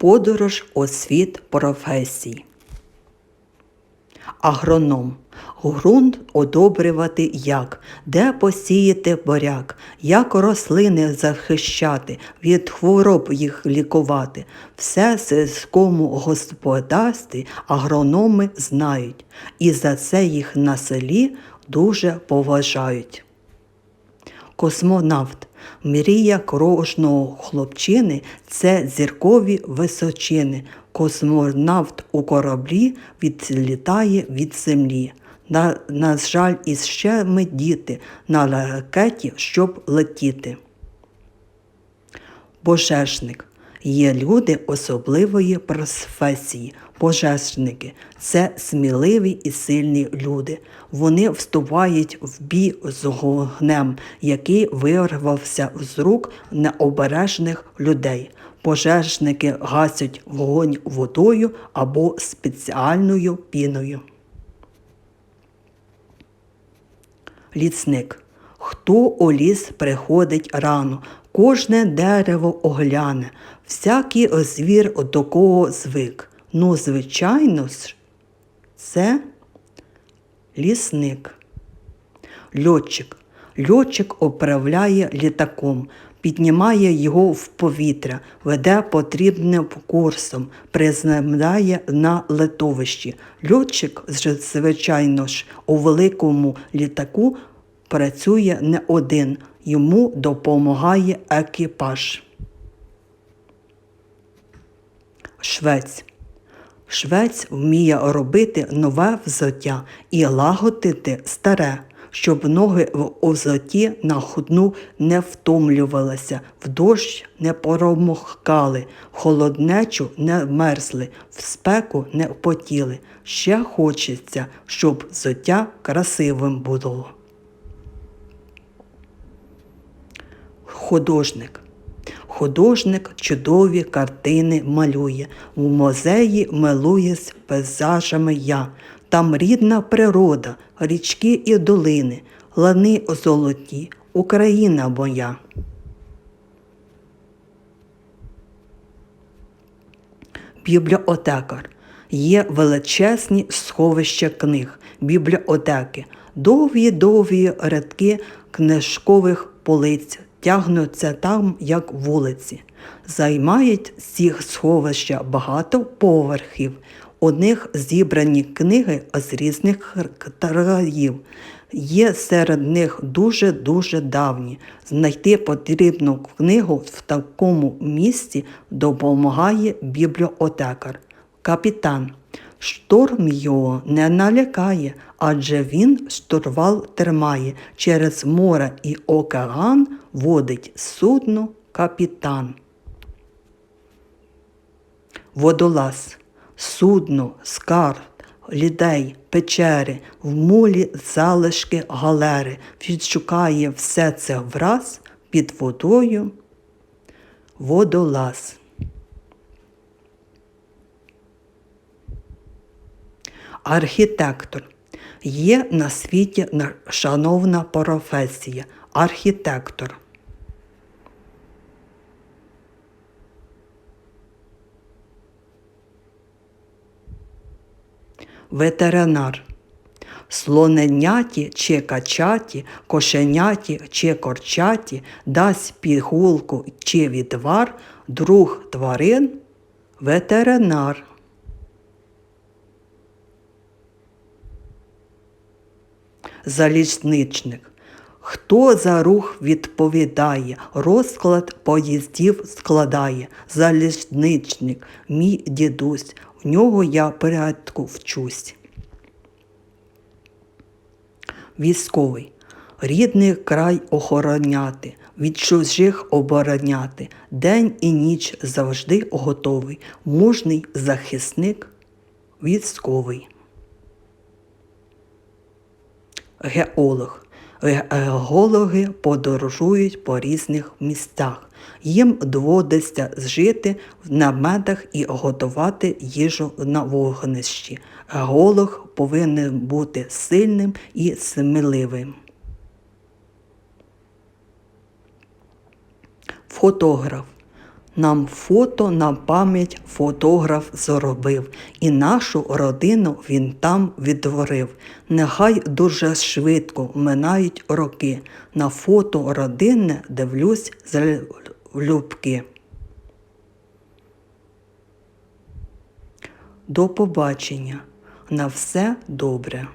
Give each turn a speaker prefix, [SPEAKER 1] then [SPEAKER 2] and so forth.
[SPEAKER 1] Подорож у світ професій. Агроном. Грунт одобрювати як, де посіяти боряк, як рослини захищати, від хвороб їх лікувати. Все сільському господарстві агрономи знають, і за це їх на селі дуже поважають. Космонавт. Мрія кожного хлопчини це зіркові височини. Космонавт у кораблі відлітає від землі. На, на жаль, іще ми діти на ракеті, щоб летіти. Пожежник. Є люди особливої професії. Пожежники це сміливі і сильні люди. Вони вступають в бій з вогнем, який вирвався з рук необережних людей. Пожежники гасять вогонь водою або спеціальною піною. Лісник. Хто у ліс приходить рано, кожне дерево огляне, всякий звір до кого звик. Ну, звичайно ж, це лісник. Льотчик. Льотчик управляє літаком, піднімає його в повітря, веде потрібним курсом, приземляє на летовищі. Льотчик, звичайно ж, у великому літаку працює не один, йому допомагає екіпаж. Швець. Швець вміє робити нове взуття і лагодити старе, щоб ноги в озоті на худну не втомлювалися, в дощ не промокали, холоднечу не мерзли, в спеку не потіли. Ще хочеться, щоб взуття красивим було. Художник. Художник чудові картини малює, в музеї милує з пейзажами я. Там рідна природа, річки і долини, лани золоті, Україна моя. Бібліотекар. Є величезні сховища книг, бібліотеки, довгі-довгі рядки книжкових полиць тягнуться там, як вулиці. Займають цих сховища багато поверхів. У них зібрані книги з різних країв. Є серед них дуже-дуже давні. Знайти потрібну книгу в такому місці допомагає бібліотекар. Капітан. Шторм його не налякає, адже він штурвал тримає. Через море і океан водить судно капітан. Водолаз. Судно, скарб, лідей, печери, в мулі залишки галери. Відшукає все це враз під водою. Водолаз. Архітектор. Є на світі шановна професія архітектор. Ветеринар. Слоненяті чи качаті, кошеняті чи корчаті, дасть пігулку чи відвар, друг тварин, ветеринар. Залізничник. Хто за рух відповідає, розклад поїздів складає. Залізничник, мій дідусь, в нього я порядку вчусь. Військовий. Рідний край охороняти, від чужих обороняти, день і ніч завжди готовий, мужний захисник, військовий. Геолог. Геологи подорожують по різних містах. Їм доводиться жити в наметах і готувати їжу на вогнищі. Геолог повинен бути сильним і сміливим. Фотограф. Нам фото на пам'ять фотограф зробив, і нашу родину він там відтворив. Нехай дуже швидко минають роки. На фото родинне дивлюсь залюбки. До побачення. На все добре.